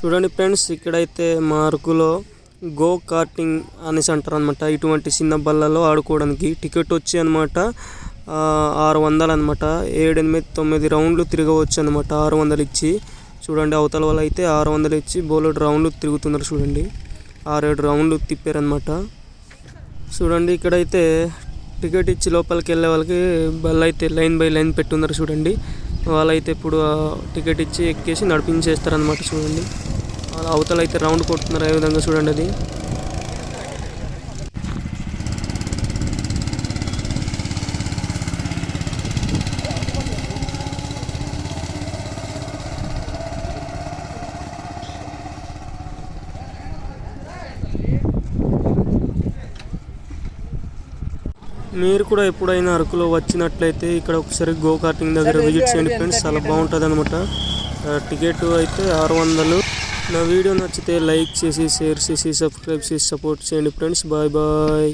చూడండి ఫ్రెండ్స్ ఇక్కడైతే మా అరకులో గో కార్టింగ్ అనేసి అంటారు అనమాట ఇటువంటి చిన్న బల్లలో ఆడుకోవడానికి టికెట్ వచ్చి అనమాట ఆరు వందలు అనమాట ఏడెనిమిది తొమ్మిది రౌండ్లు తిరగవచ్చు అనమాట ఆరు వందలు ఇచ్చి చూడండి అవతల వాళ్ళు అయితే ఆరు వందలు ఇచ్చి బోలెడు రౌండ్లు తిరుగుతున్నారు చూడండి. ఆరేడు రౌండ్లు తిప్పారనమాట చూడండి ఇక్కడైతే టికెట్ ఇచ్చి లోపలికి వెళ్ళే వాళ్ళకి బల్ల అయితే లైన్ బై లైన్ పెట్టున్నారు చూడండి. వాళ్ళైతే ఇప్పుడు ఆ టికెట్ ఇచ్చి ఎక్కేసి నడిపించేస్తారనమాట చూడండి. వాళ్ళ అవతల అయితే రౌండ్ కొడుతున్నారు ఏ విధంగా చూడండి అది. మీరు కూడా ఎప్పుడైనా అరకులో వచ్చినట్లయితే ఇక్కడ ఒకసారి గో కార్టింగ్ దగ్గర విజిట్ చేయండి ఫ్రెండ్స్. చాలా బాగుంటుంది అనమాట టికెట్ అయితే ఆరు వందలు. నా వీడియో నచ్చితే లైక్ చేసి షేర్ చేసి సబ్స్క్రైబ్ చేసి సపోర్ట్ చేయండి ఫ్రెండ్స్. Bye bye.